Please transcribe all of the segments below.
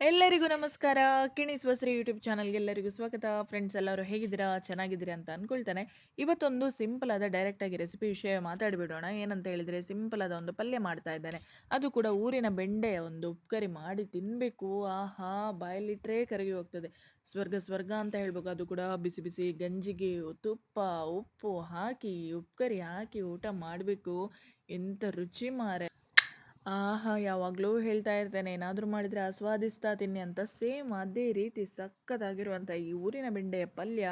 ಎಲ್ಲರಿಗೂ ನಮಸ್ಕಾರ. ಕಿಣಿಸ್ ಬಸ್ರಿ ಯೂಟ್ಯೂಬ್ ಚಾನಲ್ಗೆ ಎಲ್ಲರಿಗೂ ಸ್ವಾಗತ. ಫ್ರೆಂಡ್ಸ್, ಎಲ್ಲರೂ ಹೇಗಿದ್ದೀರಾ? ಚೆನ್ನಾಗಿದ್ದೀರಾ ಅಂತ ಅಂದ್ಕೊಳ್ತಾನೆ ಇವತ್ತೊಂದು ಸಿಂಪಲ್ ಆದ ಡೈರೆಕ್ಟ್ ಆಗಿ ರೆಸಿಪಿ ವಿಷಯ ಮಾತಾಡಿಬಿಡೋಣ. ಏನಂತ ಹೇಳಿದರೆ ಸಿಂಪಲ್ ಆದ ಒಂದು ಪಲ್ಯ ಮಾಡ್ತಾ ಇದ್ದಾನೆ. ಅದು ಕೂಡ ಊರಿನ ಬೆಂಡೆಯ ಒಂದು ಉಪ್ಕರಿ ಮಾಡಿ ತಿನ್ನಬೇಕು ಆಹಾ ಬಾಯಲ್ಲಿಟ್ಟರೆ ಕರಗಿ ಹೋಗ್ತದೆ. ಸ್ವರ್ಗ ಸ್ವರ್ಗ ಅಂತ ಹೇಳ್ಬೇಕು. ಅದು ಕೂಡ ಬಿಸಿ ಬಿಸಿ ಗಂಜಿಗೆ ತುಪ್ಪ, ಉಪ್ಪು ಹಾಕಿ, ಉಪ್ಕರಿ ಹಾಕಿ ಊಟ ಮಾಡಬೇಕು. ಎಂಥ ರುಚಿ ಮಾರೆ. ಆಹಾ! ಯಾವಾಗಲೂ ಹೇಳ್ತಾ ಇರ್ತೇನೆ, ಏನಾದರೂ ಮಾಡಿದರೆ ಆಸ್ವಾದಿಸ್ತಾ ತಿನ್ನಿ ಅಂತ. ಸೇಮ್ ಅದೇ ರೀತಿ ಸಖತ್ತಾಗಿರುವಂಥ ಈ ಊರಿನ ಬೆಂಡೆಯ ಪಲ್ಯ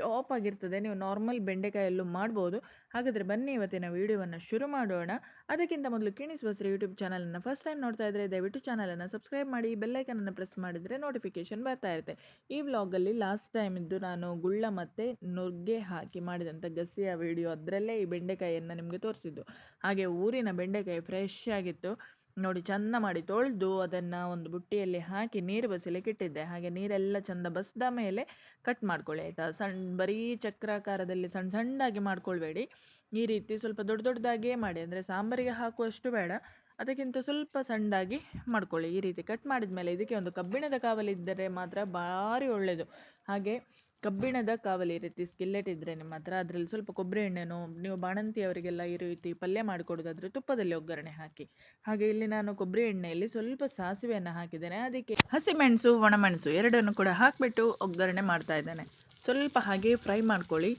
ಟಾಪ್ ಆಗಿರ್ತದೆ. ನೀವು ನಾರ್ಮಲ್ ಬೆಂಡೆಕಾಯಲ್ಲೂ ಮಾಡ್ಬೋದು. ಹಾಗಾದರೆ ಬನ್ನಿ ಇವತ್ತಿನ ವೀಡಿಯೋವನ್ನು ಶುರು ಮಾಡೋಣ. ಅದಕ್ಕಿಂತ ಮೊದಲು ಕಿಣಿಸ್ ಬಸ್ರಿ ಯೂಟ್ಯೂಬ್ ಚಾನಲನ್ನು ಫಸ್ಟ್ ಟೈಮ್ ನೋಡ್ತಾ ಇದ್ದರೆ ದಯವಿಟ್ಟು ಚಾನಲನ್ನು ಸಬ್ಸ್ಕ್ರೈಬ್ ಮಾಡಿ ಬೆಲ್ಲೈಕನನ್ನು ಪ್ರೆಸ್ ಮಾಡಿದರೆ ನೋಟಿಫಿಕೇಶನ್ ಬರ್ತಾ ಇರುತ್ತೆ. ಈ ವ್ಲಾಗಲ್ಲಿ ಲಾಸ್ಟ್ ಟೈಮ್ ಇದ್ದು ನಾನು ಗುಳ್ಳ ಮತ್ತು ನುಗ್ಗೆ ಹಾಕಿ ಮಾಡಿದಂಥ ಗಸಿಯ ವಿಡಿಯೋ ಅದರಲ್ಲೇ ಈ ಬೆಂಡೆಕಾಯಿಯನ್ನು ನಿಮಗೆ ತೋರಿಸಿದ್ದು. ಹಾಗೆ ಊರಿನ ಬೆಂಡೆಕಾಯಿ ಫ್ರೆಶ್ ಆಗಿತ್ತು. ನೋಡಿ ಚಂದ ಮಾಡಿ ತೊಳೆದು ಅದನ್ನು ಒಂದು ಬುಟ್ಟಿಯಲ್ಲಿ ಹಾಕಿ ನೀರು ಬಸಿಲಿಕ್ಕೆ ಇಟ್ಟಿದ್ದೆ. ಹಾಗೆ ನೀರೆಲ್ಲ ಚಂದ ಬಸ್ದ ಮೇಲೆ ಕಟ್ ಮಾಡ್ಕೊಳ್ಳಿ ಆಯಿತಾ? ಸಣ್ಣ ಬರೀ ಚಕ್ರಾಕಾರದಲ್ಲಿ ಸಣ್ಣ ಸಣ್ಣದಾಗಿ ಮಾಡ್ಕೊಳ್ಬೇಡಿ. ಈ ರೀತಿ ಸ್ವಲ್ಪ ದೊಡ್ಡ ದೊಡ್ಡದಾಗಿಯೇ ಮಾಡಿ. ಅಂದರೆ ಸಾಂಬಾರಿಗೆ ಹಾಕುವಷ್ಟು ಬೇಡ. ಅದಕ್ಕಿಂತ ಸ್ವಲ್ಪ ಸಣ್ಣದಾಗಿ ಮಾಡ್ಕೊಳ್ಳಿ. ಈ ರೀತಿ ಕಟ್ ಮಾಡಿದ ಮೇಲೆ ಇದಕ್ಕೆ ಒಂದು ಕಬ್ಬಿಣದ ಕಾವಲಿದ್ದರೆ ಮಾತ್ರ ಭಾರಿ ಒಳ್ಳೆಯದು ಹಾಗೆ ಕಬ್ಬಿಣದ ಕಾವಲಿ ರೀತಿ ಸ್ಕಿಲ್ಲೆಟ್ ಇದ್ದರೆ ನಿಮ್ಮ ಹತ್ರ ಅದರಲ್ಲಿ ಸ್ವಲ್ಪ ಕೊಬ್ಬರಿ ಎಣ್ಣೆನೋ, ನೀವು ಬಾಣಂತಿ ಅವರಿಗೆಲ್ಲ ಈ ರೀತಿ ಪಲ್ಯ ಮಾಡಿಕೊಡೋದಾದರೆ ತುಪ್ಪದಲ್ಲಿ ಒಗ್ಗರಣೆ ಹಾಕಿ. ಹಾಗೆ ಇಲ್ಲಿ ನಾನು ಕೊಬ್ಬರಿ ಎಣ್ಣೆಯಲ್ಲಿ ಸ್ವಲ್ಪ ಸಾಸಿವೆಯನ್ನು ಹಾಕಿದ್ದೇನೆ. ಅದಕ್ಕೆ ಹಸಿಮೆಣಸು, ಒಣಮೆಣಸು ಎರಡನ್ನು ಕೂಡ ಹಾಕಿಬಿಟ್ಟು ಒಗ್ಗರಣೆ ಮಾಡ್ತಾ ಇದ್ದೇನೆ. ಸ್ವಲ್ಪ ಹಾಗೆ ಫ್ರೈ ಮಾಡ್ಕೊಳ್ಳಿ.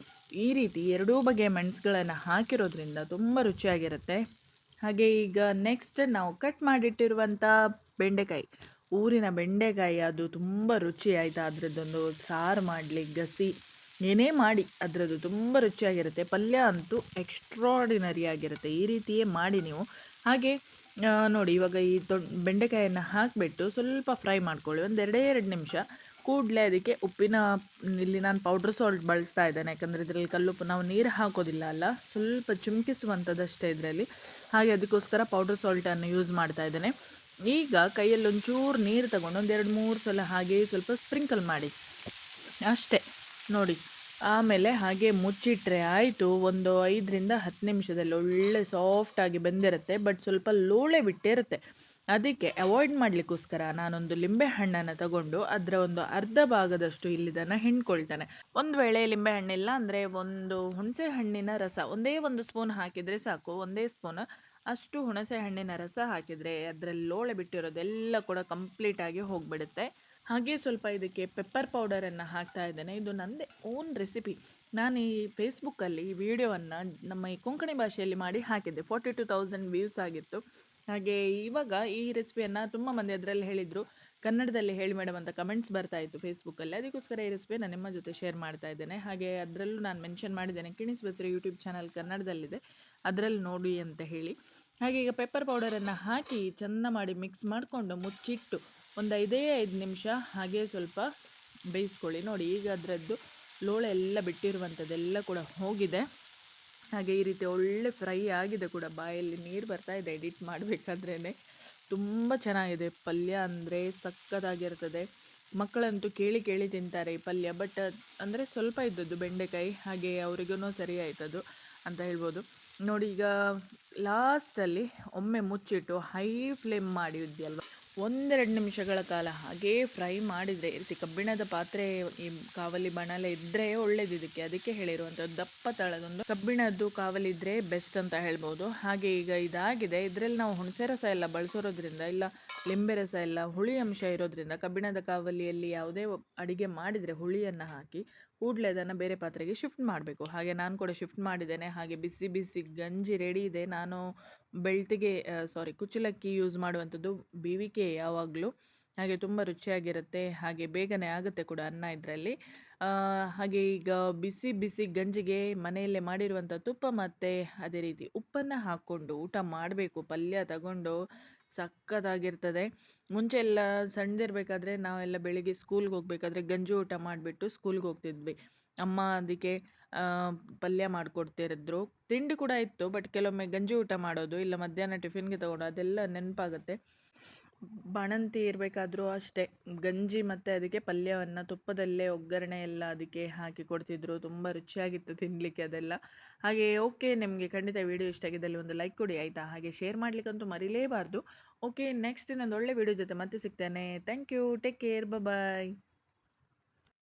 ಈ ರೀತಿ ಎರಡೂ ಬಗೆಯ ಮೆಣಸುಗಳನ್ನು ಹಾಕಿರೋದ್ರಿಂದ ತುಂಬ ರುಚಿಯಾಗಿರುತ್ತೆ. ಹಾಗೆ ಈಗ ನೆಕ್ಸ್ಟ್ ನಾವು ಕಟ್ ಮಾಡಿಟ್ಟಿರುವಂಥ ಬೆಂಡೆಕಾಯಿ. ಊರಿನ ಬೆಂಡೆಕಾಯಿ ಅದು ತುಂಬ ರುಚಿ ಆಯಿತಾ ಅದರದ್ದೊಂದು ಸಾರು ಮಾಡಲಿ, ಗಸಿ, ಏನೇ ಮಾಡಿ ಅದರದ್ದು ತುಂಬ ರುಚಿಯಾಗಿರುತ್ತೆ. ಪಲ್ಯ ಅಂತೂ ಎಕ್ಸ್ಟ್ರಾಡಿನರಿ ಆಗಿರುತ್ತೆ. ಈ ರೀತಿಯೇ ಮಾಡಿ ನೀವು. ಹಾಗೆ ನೋಡಿ ಇವಾಗ ಈ ದೊಡ್ಡ ಬೆಂಡೆಕಾಯನ್ನು ಹಾಕಿಬಿಟ್ಟು ಸ್ವಲ್ಪ ಫ್ರೈ ಮಾಡ್ಕೊಳ್ಳಿ. ಒಂದು ಎರಡೇ ಎರಡು ನಿಮಿಷ ಕೂಡಲೇ ಅದಕ್ಕೆ ಉಪ್ಪಿನ, ಇಲ್ಲಿ ನಾನು ಪೌಡ್ರ್ ಸಾಲ್ಟ್ ಬಳಸ್ತಾ ಇದ್ದೇನೆ. ಯಾಕಂದರೆ ಇದರಲ್ಲಿ ಕಲ್ಲುಪ್ಪು ನಾವು ನೀರು ಹಾಕೋದಿಲ್ಲ ಅಲ್ಲ? ಸ್ವಲ್ಪ ಚುಮ್ಕಿಸುವಂಥದ್ದಷ್ಟೇ ಇದರಲ್ಲಿ. ಹಾಗೆ ಅದಕ್ಕೋಸ್ಕರ ಪೌಡ್ರ್ ಸಾಲ್ಟನ್ನು ಯೂಸ್ ಮಾಡ್ತಾ ಇದ್ದೇನೆ. ಈಗ ಕೈಯಲ್ಲಿ ಒಂಚೂರು ನೀರು ತಗೊಂಡು ಒಂದು ಎರಡು ಮೂರು ಸಲ ಹಾಗೆ ಸ್ವಲ್ಪ ಸ್ಪ್ರಿಂಕಲ್ ಮಾಡಿ. ಅಷ್ಟೇ. ನೋಡಿ. ಆಮೇಲೆ ಹಾಗೆ ಮುಚ್ಚಿಟ್ರೆ ಆಯಿತು. ಒಂದು ಐದರಿಂದ ಹತ್ತು ನಿಮಿಷದಲ್ಲಿ ಒಳ್ಳೆ ಸಾಫ್ಟಾಗಿ ಬಂದಿರುತ್ತೆ. ಬಟ್ ಸ್ವಲ್ಪ ಲೋಳೆ ಬಿಟ್ಟಿರುತ್ತೆ. ಅದಕ್ಕೆ ಅವಾಯ್ಡ್ ಮಾಡಲಿಕ್ಕೋಸ್ಕರ ನಾನೊಂದು ಲಿಂಬೆ ಹಣ್ಣನ್ನು ತಗೊಂಡು ಅದರ ಒಂದು ಅರ್ಧ ಭಾಗದಷ್ಟು ಇಲ್ಲಿದನ್ನು ಹಿಂಡ್ಕೊಳ್ತಾನೆ. ಒಂದು ವೇಳೆ ಲಿಂಬೆ ಹಣ್ಣಿಲ್ಲ ಅಂದರೆ ಒಂದು ಹುಣಸೆ ಹಣ್ಣಿನ ರಸ, ಒಂದೇ ಒಂದು ಸ್ಪೂನ್ ಹಾಕಿದರೆ ಸಾಕು, ಒಂದೇ ಸ್ಪೂನ್ ಅಷ್ಟು ಹುಣಸೆ ಹಣ್ಣಿನ ರಸ ಹಾಕಿದರೆ ಅದರಲ್ಲಿ ಲೋಳೆ ಬಿಟ್ಟಿರೋದೆಲ್ಲ ಕೂಡ ಕಂಪ್ಲೀಟಾಗಿ ಹೋಗಿಬಿಡುತ್ತೆ. ಹಾಗೆ ಸ್ವಲ್ಪ ಇದಕ್ಕೆ ಪೆಪ್ಪರ್ ಪೌಡರನ್ನು ಹಾಕ್ತಾ ಇದ್ದೇನೆ. ಇದು ನನ್ನದೇ ಓನ್ ರೆಸಿಪಿ ನಾನು ಈ ಫೇಸ್ಬುಕ್ಕಲ್ಲಿ ಈ ವಿಡಿಯೋವನ್ನು ನಮ್ಮ ಈ ಕೊಂಕಣಿ ಭಾಷೆಯಲ್ಲಿ ಮಾಡಿ ಹಾಕಿದ್ದೆ. ಫೋರ್ಟಿ ಟು ತೌಸಂಡ್ ವ್ಯೂಸ್ ಆಗಿತ್ತು. ಹಾಗೆ ಇವಾಗ ಈ ರೆಸಿಪಿಯನ್ನು ತುಂಬ ಮಂದಿ ಅದರಲ್ಲಿ ಹೇಳಿದರು. ಕನ್ನಡದಲ್ಲಿ ಹೇಳಿ ಮೇಡಮ್ ಅಂತ ಕಮೆಂಟ್ಸ್ ಬರ್ತಾ ಇತ್ತು ಫೇಸ್ಬುಕ್ಕಲ್ಲಿ ಅದಕ್ಕೋಸ್ಕರ ಈ ರೆಸಿಪಿಯನ್ನು ನಿಮ್ಮ ಜೊತೆ ಶೇರ್ ಮಾಡ್ತಾ ಇದ್ದೇನೆ. ಹಾಗೆ ಅದರಲ್ಲೂ ನಾನು ಮೆನ್ಷನ್ ಮಾಡಿದ್ದೇನೆ. ಕಿಣಿಸ್ ಬಸರಿ ಯೂಟ್ಯೂಬ್ ಚಾನಲ್ ಕನ್ನಡದಲ್ಲಿದೆ. ಅದರಲ್ಲಿ ನೋಡಿ ಅಂತ ಹೇಳಿ. ಹಾಗೆ ಈಗ ಪೆಪ್ಪರ್ ಪೌಡರನ್ನು ಹಾಕಿ ಚೆನ್ನ ಮಾಡಿ ಮಿಕ್ಸ್ ಮಾಡಿಕೊಂಡು ಮುಚ್ಚಿಟ್ಟು ಒಂದು ಐದೇ ಐದು ನಿಮಿಷ ಹಾಗೆ ಸ್ವಲ್ಪ ಬೇಯಿಸ್ಕೊಳ್ಳಿ. ನೋಡಿ ಈಗ ಅದರದ್ದು ಲೋಳೆ ಎಲ್ಲ ಬಿಟ್ಟಿರುವಂಥದ್ದೆಲ್ಲ ಕೂಡ ಹೋಗಿದೆ. ಹಾಗೆ ಈ ರೀತಿ ಒಳ್ಳೆ ಫ್ರೈ ಆಗಿದೆ ಕೂಡ. ಬಾಯಲ್ಲಿ ನೀರು ಬರ್ತಾ ಇದೆ ಎಡಿಟ್ ಮಾಡಬೇಕಾದ್ರೇ ತುಂಬ ಚೆನ್ನಾಗಿದೆ. ಪಲ್ಯ ಅಂದರೆ ಸಕ್ಕತ್ತಾಗಿರ್ತದೆ. ಮಕ್ಕಳಂತೂ ಕೇಳಿ ಕೇಳಿ ತಿಂತಾರೆ ಈ ಪಲ್ಯ. ಬಟ್ ಅಂದರೆ ಸ್ವಲ್ಪ ಇದ್ದದ್ದು ಬೆಂಡೆಕಾಯಿ, ಹಾಗೆ ಅವರಿಗೂ ಸರಿ ಆಯ್ತದು ಅಂತ ಹೇಳ್ಬೋದು. ನೋಡಿ ಈಗ ಲಾಸ್ಟಲ್ಲಿ ಒಮ್ಮೆ ಮುಚ್ಚಿಟ್ಟು ಹೈ ಫ್ಲೇಮ್ ಅಲ್ವಾ ಒಂದೆರಡು ನಿಮಿಷಗಳ ಕಾಲ ಹಾಗೇ ಫ್ರೈ ಮಾಡಿದರೆ, ಇರ್ತಿ ಕಬ್ಬಿಣದ ಪಾತ್ರೆ, ಈ ಕಾವಲಿ ಬಣಲೆ ಇದ್ದರೆ ಒಳ್ಳೇದು ಇದಕ್ಕೆ. ಅದಕ್ಕೆ ಹೇಳಿರುವಂಥದ್ದು ದಪ್ಪ ತಳದೊಂದು ಕಬ್ಬಿಣದ್ದು ಕಾವಲಿದ್ರೆ ಬೆಸ್ಟ್ ಅಂತ ಹೇಳ್ಬೋದು. ಹಾಗೆ ಈಗ ಇದಾಗಿದೆ. ಇದರಲ್ಲಿ ನಾವು ಹುಣಸೆ ರಸ ಎಲ್ಲ ಬಳಸೋದ್ರಿಂದ ಇಲ್ಲ ಲಿಂಬೆ ರಸ ಎಲ್ಲ ಹುಳಿ ಅಂಶ ಇರೋದ್ರಿಂದ ಕಬ್ಬಿಣದ ಕಾವಲಿಯಲ್ಲಿ ಯಾವುದೇ ಅಡಿಗೆ ಮಾಡಿದರೆ ಹುಳಿಯನ್ನು ಹಾಕಿ ಕೂಡಲೇ ಅದನ್ನು ಬೇರೆ ಪಾತ್ರೆಗೆ ಶಿಫ್ಟ್ ಮಾಡಬೇಕು. ಹಾಗೆ ನಾನು ಕೂಡ ಶಿಫ್ಟ್ ಮಾಡಿದ್ದೇನೆ. ಹಾಗೆ ಬಿಸಿ ಬಿಸಿ ಗಂಜಿ ರೆಡಿ ಇದೆ. ನಾನು ಬೆಳ್ತಿಗೆ ಸಾರಿ ಕುಚ್ಚಲಕ್ಕಿ ಯೂಸ್ ಮಾಡುವಂಥದ್ದು ಬಿ ಯಾವಾಗಲೂ. ಹಾಗೆ ತುಂಬ ರುಚಿಯಾಗಿರುತ್ತೆ. ಹಾಗೆ ಬೇಗನೆ ಆಗುತ್ತೆ ಕೂಡ ಅನ್ನ ಇದರಲ್ಲಿ. ಹಾಗೆ ಈಗ ಬಿಸಿ ಬಿಸಿ ಗಂಜಿಗೆ ಮನೆಯಲ್ಲೇ ಮಾಡಿರುವಂಥ ತುಪ್ಪ ಮತ್ತು ಅದೇ ರೀತಿ ಉಪ್ಪನ್ನು ಹಾಕ್ಕೊಂಡು ಊಟ ಮಾಡಬೇಕು. ಪಲ್ಯ ತಗೊಂಡು ಸಕ್ಕತ್ತಾಗಿರ್ತದೆ ಮುಂಚೆ ಎಲ್ಲ ಸಣ್ಣದಿರ್ಬೇಕಾದ್ರೆ ನಾವೆಲ್ಲ ಬೆಳಿಗ್ಗೆ ಸ್ಕೂಲ್ಗೆ ಹೋಗ್ಬೇಕಾದ್ರೆ ಗಂಜಿ ಊಟ ಮಾಡಿಬಿಟ್ಟು ಸ್ಕೂಲ್ಗೆ ಹೋಗ್ತಿದ್ವಿ. ಅಮ್ಮ ಅದಕ್ಕೆ ಪಲ್ಯ ಮಾಡಿಕೊಡ್ತಿರಿದ್ರು. ತಿಂಡಿ ಕೂಡ ಇತ್ತು, ಬಟ್ ಕೆಲವೊಮ್ಮೆ ಗಂಜಿ ಊಟ ಮಾಡೋದು, ಇಲ್ಲ ಮಧ್ಯಾಹ್ನ ಟಿಫಿನ್ಗೆ ತಗೊಂಡು ಅದೆಲ್ಲ ನೆನಪಾಗುತ್ತೆ. ಬಾಣಂತಿ ಇರಬೇಕಾದ್ರೂ ಅಷ್ಟೇ. ಗಂಜಿ ಮತ್ತು ಅದಕ್ಕೆ ಪಲ್ಯವನ್ನು ತುಪ್ಪದಲ್ಲೇ ಒಗ್ಗರಣೆ ಎಲ್ಲ ಅದಕ್ಕೆ ಹಾಕಿ ಕೊಡ್ತಿದ್ರು. ತುಂಬ ರುಚಿಯಾಗಿತ್ತು ತಿನ್ನಲಿಕ್ಕೆ ಅದೆಲ್ಲ. ಹಾಗೆ ಓಕೆ, ನಿಮಗೆ ಖಂಡಿತ ವಿಡಿಯೋ ಇಷ್ಟ ಆಗಿದ್ದಲ್ಲಿ ಒಂದು ಲೈಕ್ ಕೊಡಿ, ಆಯಿತಾ? ಹಾಗೆ ಶೇರ್ ಮಾಡಲಿಕ್ಕಂತೂ ಮರಿಲೇಬಾರ್ದು. ಓಕೆ, ನೆಕ್ಸ್ಟ್ ಇನ್ನೊಂದು ಒಳ್ಳೆ ವಿಡಿಯೋ ಜೊತೆ ಮತ್ತೆ ಸಿಗ್ತೇನೆ. Thank you, take care bye